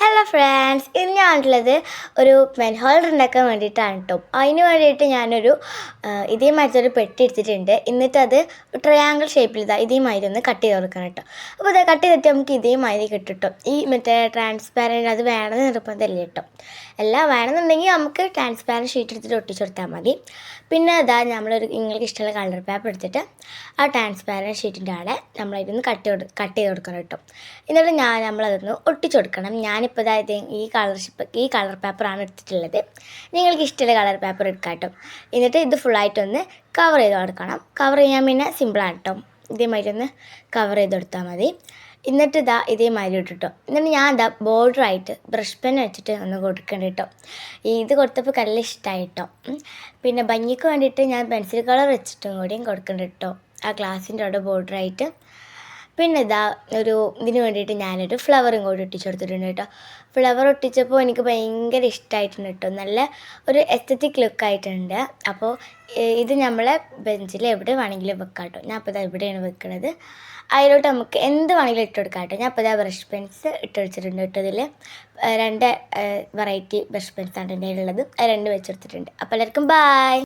Hello. Hello friends ഇന്ന് ഞാനുള്ളത് ഒരു പെൻ ഹോൾഡർ ഉണ്ടാക്കാൻ വേണ്ടിയിട്ടാണ് കേട്ടോ അതിന് വേണ്ടിയിട്ട് ഞാനൊരു ഇതേ ഒരു പെട്ടി എടുത്തിട്ടുണ്ട്. എന്നിട്ട് അത് ട്രയാങ്കിൾ ഷേപ്പിൽ ഇതാ ഇതേ മാതിരി ഒന്ന് കട്ട് ചെയ്ത് കൊടുക്കണം കേട്ടോ അപ്പോൾ അത് കട്ട് ചെയ്തിട്ട് നമുക്ക് ഇതേ മാതിരി കിട്ടും കേട്ടോ ഈ മറ്റേ ട്രാൻസ്പാരന്റ് അത് വേണമെന്ന് നിർബന്ധമില്ല കേട്ടോ എല്ലാം വേണമെന്നുണ്ടെങ്കിൽ നമുക്ക് ട്രാൻസ്പാരന്റ് ഷീറ്റ് എടുത്തിട്ട് ഒട്ടിച്ചു കൊടുത്താൽ മതി. പിന്നെ അതാ നമ്മളൊരു നിങ്ങൾക്ക് ഇഷ്ടമുള്ള കളർ പേപ്പർ എടുത്തിട്ട് ആ ട്രാൻസ്പാരന്റ് ഷീറ്റിന്റെ അവിടെ നമ്മളതിന് കട്ട് ചെയ്ത് കട്ട് ചെയ്ത് കൊടുക്കണം കേട്ടോ എന്നിട്ട് ഞാൻ നമ്മളതൊന്ന് ഒട്ടിച്ചു കൊടുക്കണം. ഞാനിപ്പോൾ അതായത് ഈ കളർഷിപ്പ് ഈ കളർ പേപ്പറാണ് എടുത്തിട്ടുള്ളത്. നിങ്ങൾക്ക് ഇഷ്ടമുള്ള കളർ പേപ്പർ എടുക്കാം കേട്ടോ എന്നിട്ട് ഇത് ഫുള്ളായിട്ടൊന്ന് കവർ ചെയ്ത് കൊടുക്കണം. കവർ ചെയ്യാൻ പിന്നെ സിമ്പിളാണ് കേട്ടോ ഇതേമാതിരി ഒന്ന് കവർ ചെയ്ത് കൊടുത്താൽ മതി. എന്നിട്ട് ഇതാ ഇതേമാതിരി ഇട്ടിട്ടോ. എന്നിട്ട് ഞാൻ ഇതാ ബോർഡറായിട്ട് ബ്രഷ് പെൻ വെച്ചിട്ട് ഒന്ന് കൊടുക്കണ്ട കേട്ടോ ഇത് കൊടുത്തപ്പോൾ കല്ല് ഇഷ്ടമായി കേട്ടോ പിന്നെ ഭംഗിക്ക് വേണ്ടിയിട്ട് ഞാൻ പെൻസിൽ കളർ വെച്ചിട്ടും കൂടിയും കൊടുക്കണ്ട കേട്ടോ ആ ഗ്ലാസിന്റെ അവിടെ ബോർഡറായിട്ട് പിന്നെ ഇതാ ഒരു ഇതിന് വേണ്ടിയിട്ട് ഞാനൊരു ഫ്ലവറും കൂടി ഒട്ടിച്ചു കൊടുത്തിട്ടുണ്ട് കേട്ടോ. ഫ്ലവർ ഒട്ടിച്ചപ്പോൾ എനിക്ക് ഭയങ്കര ഇഷ്ടമായിട്ടുണ്ട് കേട്ടോ. നല്ല ഒരു എസ്തറ്റിക് ലുക്ക് ആയിട്ടുണ്ട്. അപ്പോൾ ഇത് നമ്മളെ ബെഞ്ചിൽ എവിടെ വേണമെങ്കിലും വെക്കാം കേട്ടോ. ഞാൻ അപ്പോൾ ഇതാ ഇവിടെയാണ് വെക്കുന്നത് അതിലോട്ട് നമുക്ക് എന്ത് വേണമെങ്കിലും ഇട്ട് കൊടുക്കാം കേട്ടോ. ഞാൻ അപ്പോൾ ഇതാ ബ്രഷ് പെൻസ് ഇട്ട് വെച്ചിട്ടുണ്ട് കേട്ടോ ഇതിൽ രണ്ട് വെറൈറ്റി ബ്രഷ് പെൻസാണ് എന്റെ അത് രണ്ട് വെച്ചെടുത്തിട്ടുണ്ട് അപ്പോൾ എല്ലാവർക്കും ബായ്